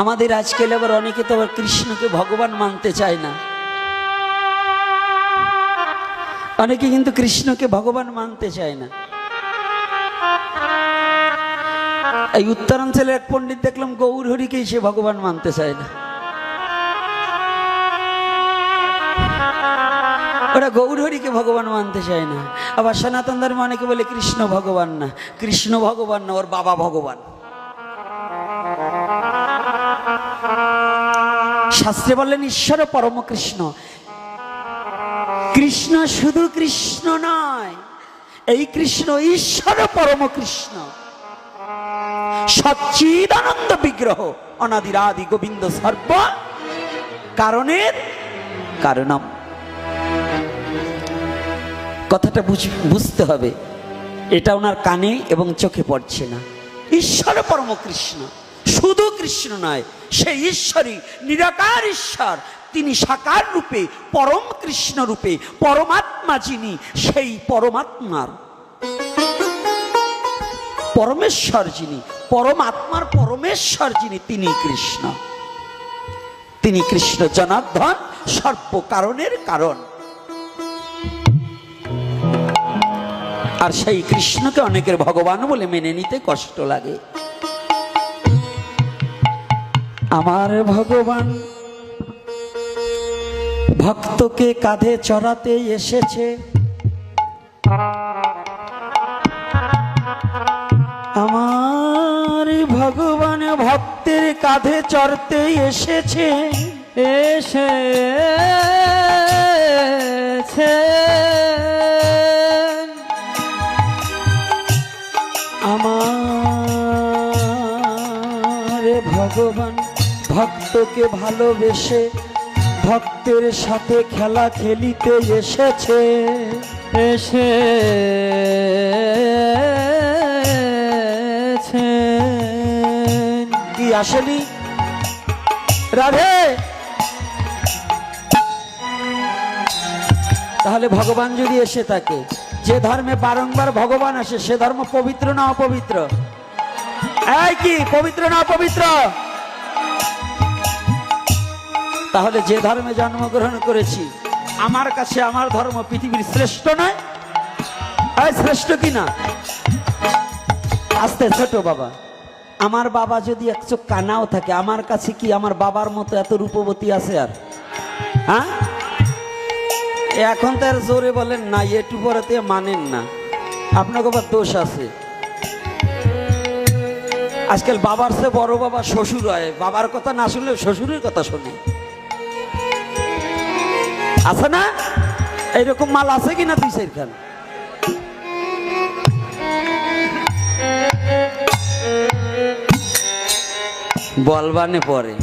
আমাদের আজকাল আবার অনেকে তো আবার কৃষ্ণকে ভগবান মানতে চায় না। অনেকে কিন্তু কৃষ্ণকে ভগবান মানতে চায় না। এই উত্তরাঞ্চলের এক পণ্ডিত দেখলাম গৌর হরিকেই সে ভগবান মানতে চায় না। ওরা গৌর হরিকে ভগবান মানতে চায় না। আবার সনাতন ধর্মে অনেকে বলে কৃষ্ণ ভগবান না। কৃষ্ণ ভগবান না, ওর বাবা ভগবান। শাস্ত্রে বললেন, ঈশ্বর পরম কৃষ্ণ। কৃষ্ণ শুধু কৃষ্ণ নয়, এই কৃষ্ণ ঈশ্বর পরম কৃষ্ণ। সচ্চিদানন্দ বিগ্রহ, অনাদিরাদি গোবিন্দ সর্ব কারণের কারণম। কথাটা বুঝ- বুঝতে হবে, এটা ওনার কানে এবং চোখে পড়ছে না। ঈশ্বর পরম কৃষ্ণ। শুধু কৃষ্ণ নয় সেই ঈশ্বরই, নিরাকার ঈশ্বর। তিনি সাকার রূপে, পরম কৃষ্ণ রূপে, পরমাত্মা যিনি, সেই পরমাত্মার। পরমেশ্বর যিনি, পরমাত্মার পরমেশ্বর যিনি, তিনি কৃষ্ণ। তিনি কৃষ্ণ জনার্দন সর্ব কারণের কারণ। আর সেই কৃষ্ণকে অনেকের ভগবান বলে মেনে নিতে কষ্ট লাগে। আমার ভগবান, ভক্তকে কাঁধে চড়াতে এসেছে। আমার ভগবান ভক্তের কাঁধে চড়তে এসেছে। এসে আমার ভগবান ভক্তকে ভালোবেসে ভক্তের সাথে খেলা খেলিতে এসেছে। এসে কি আসেনি? রাধে! তাহলে ভগবান যদি এসে থাকে যে ধর্মে বারংবার ভগবান আসে সে ধর্ম পবিত্র না অপবিত্র? এই কি পবিত্র না অপবিত্র? তাহলে যে ধর্মে জন্মগ্রহণ করেছি, আমার কাছে আমার ধর্ম পৃথিবীর শ্রেষ্ঠ নয় শ্রেষ্ঠ কি না? আস্তে ছোট বাবা, আমার বাবা যদি এক চোখ কানাও থাকে, আমার কাছে কি আমার বাবার মতো এত রূপবতী আছে আর? হ্যাঁ? এখন তো আর জোরে বলেন না একটু পরেতে মানেন না। আপনাকে আবার দোষ আছে। আজকাল বাবার সে বড় বাবা শ্বশুর হয়, বাবার কথা না শুনলে শ্বশুরের কথা শুনে। আছে না? এইরকম মাল আছে কিনা তুই সেখান বলবানে পরে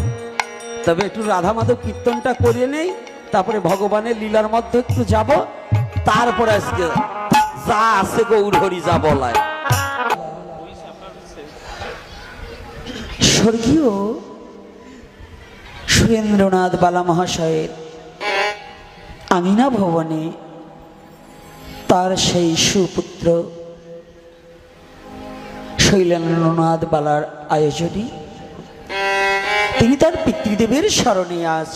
তবে একটু রাধা মাধব কীর্তনটা করিয়ে নেই, তারপরে ভগবানের লীলার মধ্যে একটু যাব, তারপরে আজকে যা আছে গৌর হরি যা বলায়। স্বর্গীয় সুরেন্দ্রনাথ বালা মহাশয়ের আমিনা ভবনে তার সেই সুপুত্র শৈলেন্দ্রনাথ বালার আয়োজনে তিনি তার পিতৃদেবের স্মরণে আজ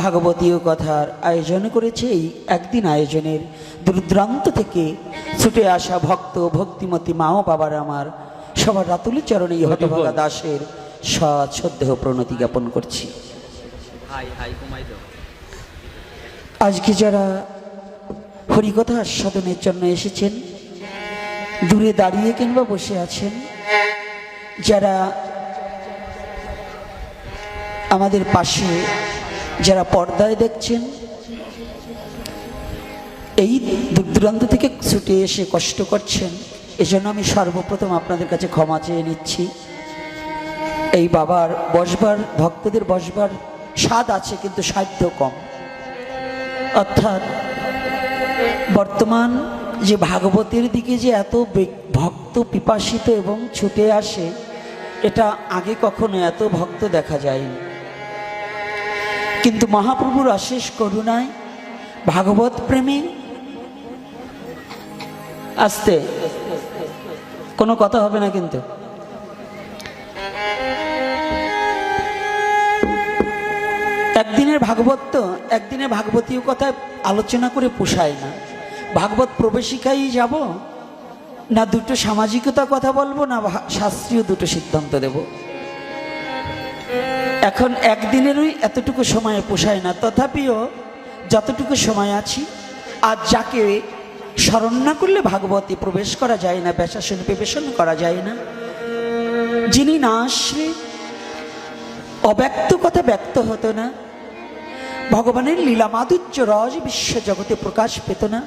ভাগবতীয় কথার আয়োজন করেছে। এই একদিন আয়োজনের দূরদূরান্ত থেকে ছুটে আসা ভক্ত ভক্তিমতী মা ও বাবার আমার সবার রাতুলি চরণে হতভাগা দাসের সশ্রদ্ধেহ প্রণতি জ্ঞাপন করছি। আজকে যারা হরিকথা আস্বাদনের জন্য এসেছেন, দূরে দাঁড়িয়ে কিংবা বসে আছেন, যারা আমাদের পাশে, যারা পর্দায় দেখছেন, এই দূর দূরান্ত থেকে ছুটে এসে কষ্ট করছেন, এজন্য আমি সর্বপ্রথম আপনাদের কাছে ক্ষমা চেয়ে নিচ্ছি। এই বাবার বসবার, ভক্তদের বসবার স্বাদ আছে, কিন্তু সাধ্য কম। অর্থাৎ বর্তমান যে ভাগবতের দিকে যে এত ভক্ত পিপাসিত এবং ছুটে আসে, এটা আগে কখনো এত ভক্ত দেখা যায়নি। কিন্তু মহাপ্রভুর অশেষ করুণায় ভাগবত প্রেমী আসতে কোনো কথা হবে না কিন্তু। একদিনের ভাগবত তো একদিনে ভাগবতীয় কথা আলোচনা করে পোষায় না। ভাগবত প্রবেশিকাই যাব, না দুটো সামাজিকতা কথা বলব, না শাস্ত্রীয় দুটো সিদ্ধান্ত দেব। এখন একদিনেরই এতটুকু সময় পোষায় না। তথাপিও যতটুকু সময় আছি, আর যাকে স্মরণ না করলে ভাগবতী প্রবেশ করা যায় না বেশাসন বিবেচন করা যায় না। যিনি না আসলে অব্যক্ত কথা ব্যক্ত হতো না ভগবানের লীলা মাধুর্য রস বিশ্ব জগতে প্রকাশ পেত না।